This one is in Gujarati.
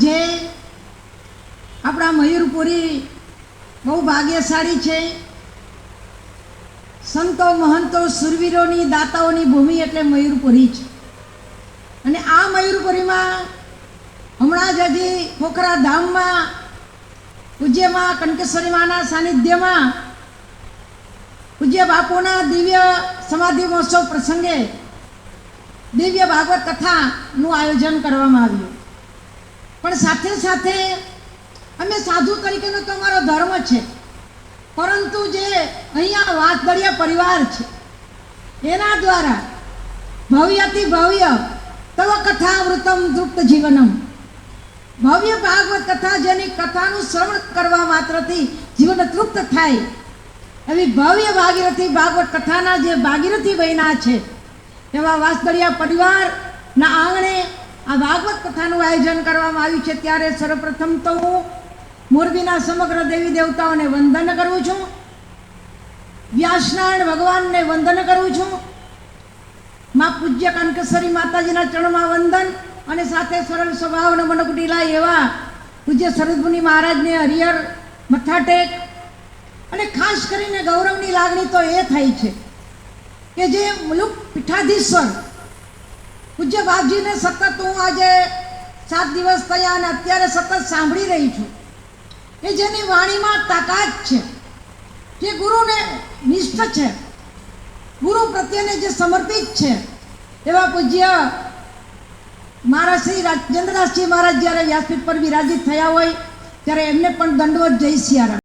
આજે આપણા મયુરપુરી બહુ ભાગ્યશાળી છે. સંતો મહંતો સુરવીરોની દાતાઓની ભૂમિ એટલે મયુરપુરી છે અને આ મયુરપુરીમાં હમણાં જ હજી ખોખરા ધામમાં, પૂજ્યમાં કનકેશ્વરી માના સાનિધ્યમાં પૂજ્ય બાપુના દિવ્ય સમાધિ મહોત્સવ પ્રસંગે દિવ્ય ભાગવત કથાનું આયોજન કરવામાં આવ્યું. પણ સાથે સાથે અમે સાધુ તરીકેનો તો અમારો ધર્મ છે. પરંતુ જે અહીંયા વાતબળિયા પરિવાર છે, એના દ્વારા ભવ્યથી ભવ્ય તવ કથામૃતમ તૃપ્ત જીવનમ. ભવ્ય ભાગવત કથા જેની કથાનું શ્રવણ કરવા માત્રથી જીવન તૃપ્ત થાય, એવી ભવ્ય ભાગીરથી ભાગવત કથાના જે ભાગીરથી બહેના છે, એવા વાસદળિયા પરિવારના આંગણે આ ભાગવત કથાનું આયોજન કરવામાં આવ્યું છે ત્યારે સર્વપ્રથમ તો હું મોરબીના સમગ્ર દેવી દેવતાઓને વંદન કરું છું. વ્યાસનારાયણ ભગવાનને વંદન કરું છું. મા પૂજ્ય કનકેશ્વરી માતાજીના ચરણમાં વંદન અને સાથે સરળ સ્વભાવને મનકુટીલા એવા પૂજ્ય સરદમુનિ મહારાજને હરિહર મથાટેક અને ખાસ કરીને ગૌરવની લાગણી તો એ થાય છે કે જે મુલુક પીઠાધીશ્વર પૂજ્ય બાપજીને સતત હું આજે સાત દિવસ થયા અને અત્યારે સતત સાંભળી રહી છું. કે જેની વાણીમાં તાકાત છે, જે ગુરુને નિષ્ઠ છે, ગુરુ પ્રત્યેને જે સમર્પિત છે, એવા પૂજ્ય મારા શ્રી રાજેન્દ્રદાસજી મહારાજ જ્યારે વ્યાસપીઠ પર વિરાજિત થયા હોય, ત્યારે એમને પણ દંડવત જય સિયારામ.